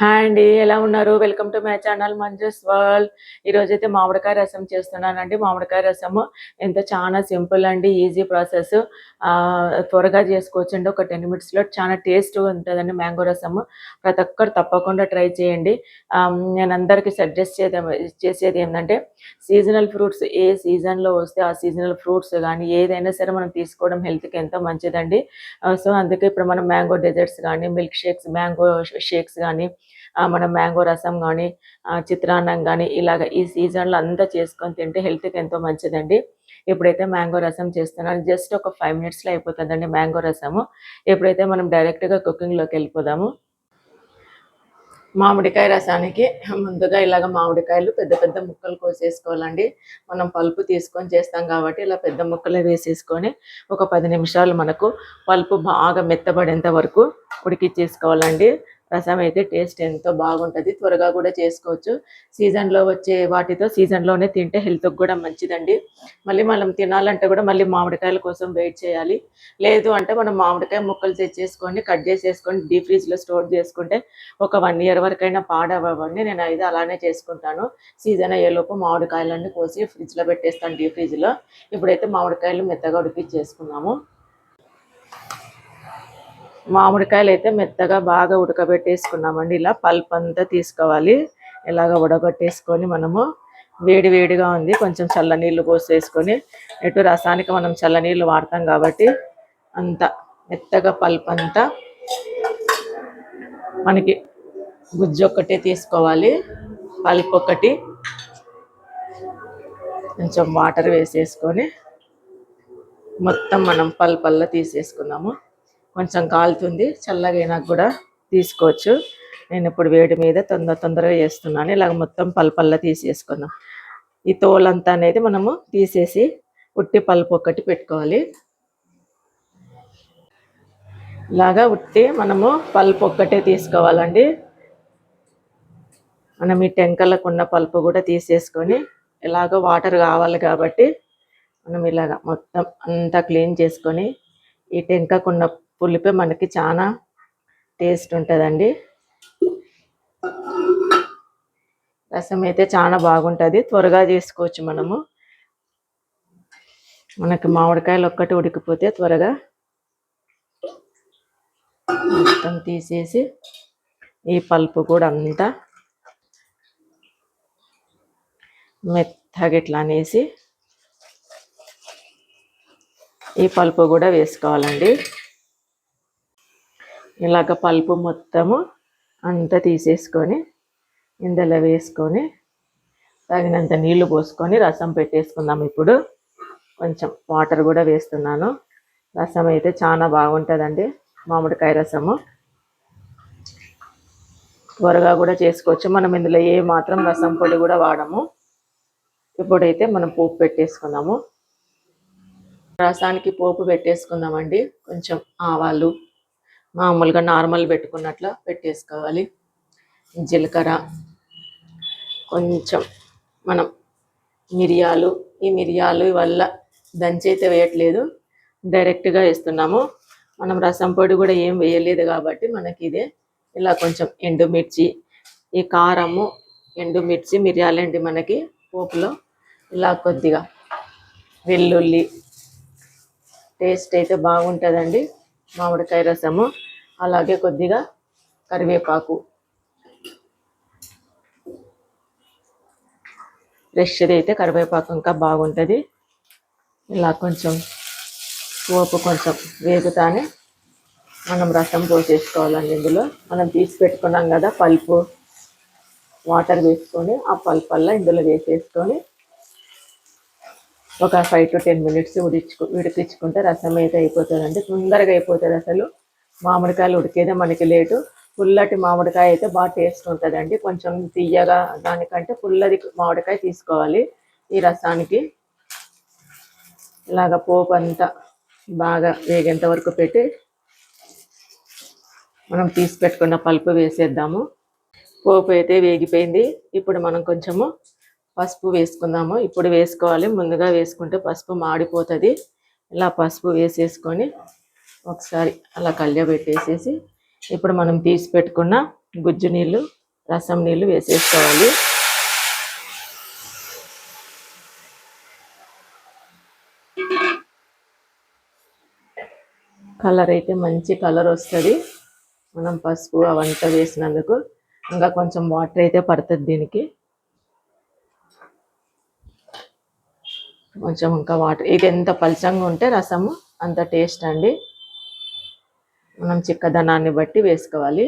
Hi అండి ఎలా ఉన్నారు? Welcome to my channel Manju's world ఈరోజు అయితే మామిడికాయ రసం చేస్తున్నానండి. మామిడికాయ రసము ఎంత చాలా సింపుల్ అండి ఈజీ ప్రాసెస్. త్వరగా చేసుకోవచ్చు అండి ఒక టెన్ మినిట్స్లో చాలా టేస్ట్ ఉంటుందండి మ్యాంగో రసము. ప్రతి ఒక్కరు తప్పకుండా ట్రై చేయండి. నేను అందరికీ సజెస్ట్ చేద్దాం చేసేది ఏంటంటే సీజనల్ ఫ్రూట్స్ ఏ సీజన్లో వస్తే ఆ సీజనల్ ఫ్రూట్స్ కానీ ఏదైనా సరే మనం తీసుకోవడం హెల్త్కి ఎంతో మంచిదండి. సో అందుకే ఇప్పుడు మనం మ్యాంగో డెజర్ట్స్ కానీ మిల్క్ షేక్స్ మ్యాంగో షేక్స్ కానీ మనం మ్యాంగో రసం కానీ చిత్రాన్నం కానీ ఇలాగ ఈ సీజన్లో అంతా చేసుకొని తింటే హెల్త్కి ఎంతో మంచిదండి. ఇప్పుడైతే మ్యాంగో రసం చేస్తున్నాను జస్ట్ ఒక ఫైవ్ మినిట్స్లో అయిపోతుందండి మ్యాంగో రసము. ఎప్పుడైతే మనం డైరెక్ట్గా కుకింగ్లోకి వెళ్ళిపోదాము మామిడికాయ రసానికి ముందుగా ఇలాగ మామిడికాయలు పెద్ద పెద్ద ముక్కలు కోసేసుకోవాలండి. మనం పలుపు తీసుకొని చేస్తాం కాబట్టి ఇలా పెద్ద ముక్కలు వేసేసుకొని ఒక పది నిమిషాలు మనకు పలుపు బాగా మెత్తబడేంత వరకు ఉడికిచ్చేసుకోవాలండి. రసం అయితే టేస్ట్ ఎంతో బాగుంటుంది. త్వరగా కూడా చేసుకోవచ్చు. సీజన్లో వచ్చే వాటితో సీజన్లోనే తింటే హెల్త్కి కూడా మంచిదండి. మళ్ళీ మనం తినాలంటే కూడా మళ్ళీ మామిడికాయల కోసం వెయిట్ చేయాలి. లేదు అంటే మనం మామిడికాయ ముక్కలు తెచ్చేసుకొని కట్ చేసేసుకొని డీప్ ఫ్రిడ్జ్లో స్టోర్ చేసుకుంటే ఒక వన్ ఇయర్ వరకైనా పాడవ్వండి. నేను అయితే అలానే చేసుకుంటాను. సీజన్ అయ్యేలోపు మామిడికాయలన్నీ కోసి ఫ్రిడ్జ్లో పెట్టేస్తాను డీప్ ఫ్రిడ్జ్లో ఇప్పుడైతే మామిడికాయలు మెత్తగా ఉడికిచ్చేసుకున్నాము మామిడికాయలు అయితే మెత్తగా బాగా ఉడకబెట్టేసుకున్నామండి. ఇలా పల్ప్ అంతా తీసుకోవాలి. ఇలాగ ఉడగొట్టేసుకొని మనము వేడి వేడిగా ఉంది. కొంచెం చల్ల నీళ్ళు పోసేసుకొని ఎటు రసానికి మనం చల్ల నీళ్ళు వాడతాం కాబట్టి అంత మెత్తగా పల్ప్ అంతా మనకి గుజ్జు ఒక్కటే తీసుకోవాలి. పల్ప్ ఒకటి కొంచెం వాటర్ వేసేసుకొని మొత్తం మనం పల్పల్లా తీసేసుకున్నాము. కొంచెం కాలుతుంది చల్లగా కూడా తీసుకోవచ్చు. నేను ఇప్పుడు వేడి మీద తొందర తొందరగా వేస్తున్నాను ఇలాగ మొత్తం పల్పల్లా తీసేసుకుందాం. ఈ తోలంతా అనేది మనము తీసేసి ఉట్టి పల్పు ఒక్కటి పెట్టుకోవాలి. ఇలాగా ఉట్టి మనము పల్పు ఒక్కటే తీసుకోవాలండి. మనం ఈ టెంకలకు ఉన్న పల్పు కూడా తీసేసుకొని ఇలాగ వాటర్ కావాలి కాబట్టి మనం ఇలాగ మొత్తం అంతా క్లీన్ చేసుకొని ఈ టెంకకున్న పులిపే మనకి చాలా టేస్ట్ ఉంటుందండి. రసం అయితే చాలా బాగుంటుంది. త్వరగా చేసుకోవచ్చు మనము. మనకి మామిడికాయలు ఒక్కటి ఉడికిపోతే త్వరగా మొత్తం తీసేసి ఈ పల్పు కూడా అంతా మెత్తగా ఇట్లా అనేసి ఈ పల్పు కూడా వేసుకోవాలండి. ఇలాగ పల్పు మొత్తము అంతా తీసేసుకొని ఇందులో వేసుకొని తగినంత నీళ్ళు పోసుకొని రసం పెట్టేసుకుందాం ఇప్పుడు. కొంచెం వాటర్ కూడా వేస్తున్నాను. రసం అయితే చాలా బాగుంటుందండి మామిడికాయ రసము. త్వరగా కూడా చేసుకోవచ్చు. మనం ఇందులో ఏ మాత్రం రసం పొడి కూడా వాడము. ఇప్పుడైతే మనం పోపు పెట్టేసుకుందాము. రసానికి పోపు పెట్టేసుకుందామండి. కొంచెం ఆవాలు మామూలుగా నార్మల్ పెట్టుకున్నట్ల పెట్టేసుకోవాలి. జీలకర్ర కొంచెం మనం మిరియాలు ఈ మిరియాలు వల్ల దంచైతే వేయట్లేదు. డైరెక్ట్గా వేస్తున్నాము. మనం రసం పొడి కూడా ఏం వేయలేదు కాబట్టి మనకి ఇదే. ఇలా కొంచెం ఎండుమిర్చి ఈ కారము ఎండుమిర్చి మిరియాలండి మనకి పోపులో. ఇలా కొద్దిగా వెల్లుల్లి టేస్ట్ అయితే బాగుంటుందండి. మామిడికాయ రసము అలాగే కొద్దిగా కరివేపాకు. ఫ్రెష్ది అయితే కరివేపాకు ఇంకా బాగుంటుంది. ఇలా కొంచెం పోపు కొంచెం వేగుతానే మనం రసం పోసేసుకోవాలండి ఇందులో. మనం తీసి పెట్టుకున్నాం కదా పల్పు వాటర్ వేసుకొని ఆ పల్పల్లా ఇందులో వేసేసుకొని ఒక ఫైవ్ టు టెన్ మినిట్స్ ఉడిచుకు ఉడికించుకుంటే రసం అయితే అయిపోతుందండి. తొందరగా అయిపోతుంది అసలు. మామిడికాయలు ఉడికేదే మనకి లేటు. పుల్లటి మామిడికాయ అయితే బాగా టేస్ట్ ఉంటుందండి. కొంచెం తీయగా దానికంటే పుల్లది మామిడికాయ తీసుకోవాలి ఈ రసానికి. ఇలాగ పోపు అంతా బాగా వేగేంత వరకు పెట్టి మనం తీసి పెట్టుకున్న పలుపు వేసేద్దాము. పోపు అయితే వేగిపోయింది. ఇప్పుడు మనం కొంచెము పసుపు వేసుకుందాము. ఇప్పుడు వేసుకోవాలి. ముందుగా వేసుకుంటే పసుపు మాడిపోతుంది. ఇలా పసుపు వేసేసుకొని ఒకసారి అలా కళ్ళబెట్టేసేసి ఇప్పుడు మనం తీసి పెట్టుకున్న గుజ్జు నీళ్ళు రసం నీళ్ళు వేసేసుకోవాలి. కలర్ అయితే మంచి కలర్ వస్తుంది. మనం పసుపు అవంతా వేసినందుకు ఇంకా కొంచెం వాటర్ అయితే పడుతుంది దీనికి. కొంచెం ఇంకా వాటర్ ఇది ఎంత పలచంగా ఉంటే రసము అంత టేస్ట్ అండి. మనం చిక్కదనాన్ని బట్టి వేసుకోవాలి.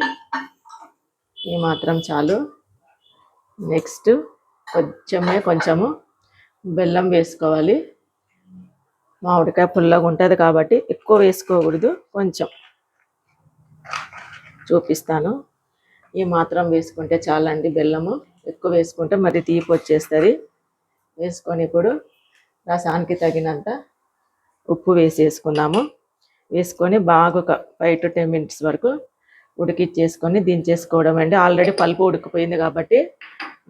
ఈ మాత్రం చాలు. నెక్స్ట్ కొంచెమే కొంచెము బెల్లం వేసుకోవాలి. మామిడికాయ పుల్లగా ఉంటుంది కాబట్టి ఎక్కువ వేసుకోకూడదు కొంచెం చూపిస్తాను. ఈ మాత్రం వేసుకుంటే చాలండి బెల్లము. ఎక్కువ వేసుకుంటే మరి తీపి వచ్చేస్తుంది. వేసుకొని ఇప్పుడు రసానికి తగినంత ఉప్పు వేసేసుకుందాము వేసుకొని బాగా ఒక ఫైవ్ టు టెన్ మినిట్స్ వరకు ఉడికిచ్చేసుకొని దించేసుకోవడం అండి. ఆల్రెడీ పలుపు ఉడికిపోయింది కాబట్టి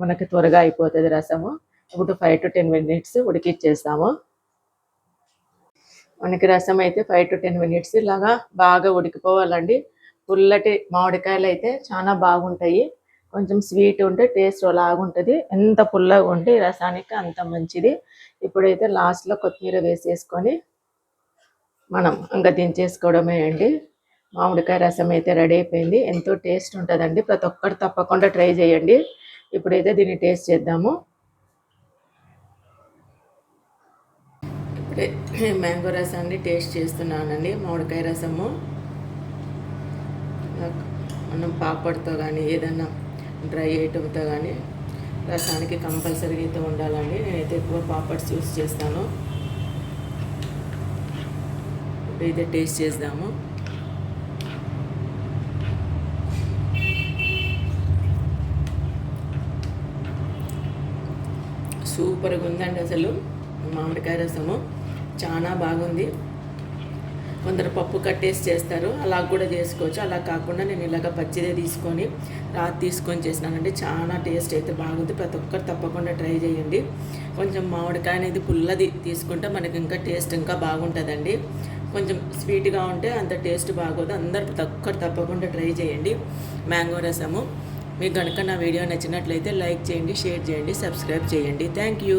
మనకి త్వరగా అయిపోతుంది రసము. ఇప్పుడు ఫైవ్ టు టెన్ మినిట్స్ ఉడికిచ్చేస్తాము. మనకి రసం అయితే ఫైవ్ టు టెన్ మినిట్స్ ఇలాగా బాగా ఉడికిపోవాలండి. పుల్లటి మామిడికాయలు అయితే చాలా బాగుంటాయి. కొంచెం స్వీట్ ఉంటే టేస్ట్ అలాగుంటుంది ఎంత పుల్లగా ఉంటే రసానికి అంత మంచిది. ఇప్పుడైతే లాస్ట్లో కొత్తిమీర వేసేసుకొని మనం ఇంకా దించేసుకోవడమే అండి. మామిడికాయ రసం అయితే రెడీ అయిపోయింది. ఎంతో టేస్ట్ ఉంటుందండి. ప్రతి ఒక్కరు తప్పకుండా ట్రై చేయండి. ఇప్పుడైతే దీన్ని టేస్ట్ చేద్దాము. మ్యాంగో రసాన్ని టేస్ట్ చేస్తున్నానండి. మామిడికాయ రసము. మనం పాపడ్తో కానీ ఏదన్నా డ్రై ఐటమ్తో కానీ రసానికి కంపల్సరీగా అయితే ఉండాలండి. నేనైతే ఎక్కువ పాపడ్స్ యూస్ చేస్తాను. ఇప్పుడైతే టేస్ట్ చేద్దాము. సూపర్గా ఉందండి అసలు మామిడికాయ రసము. చాలా బాగుంది. కొందరు పప్పు కట్టేసి చేస్తారు. అలా కూడా చేసుకోవచ్చు. అలా కాకుండా నేను ఇలాగ పచ్చిదే తీసుకొని రాత్రి తీసుకొని చేసినానంటే చాలా టేస్ట్ అయితే బాగుంది. ప్రతి ఒక్కరు తప్పకుండా ట్రై చేయండి. కొంచెం మామిడికాయ అనేది పుల్లది తీసుకుంటే మనకి ఇంకా టేస్ట్ ఇంకా బాగుంటుందండి. కొంచెం స్వీట్గా ఉంటే అంత టేస్ట్ బాగోదు. అందరు ప్రతి ఒక్కరు తప్పకుండా ట్రై చేయండి. మ్యాంగో రసము. మీకు కనుక నా వీడియో నచ్చినట్లయితే లైక్ చేయండి షేర్ చేయండి సబ్స్క్రైబ్ చేయండి. Thank you.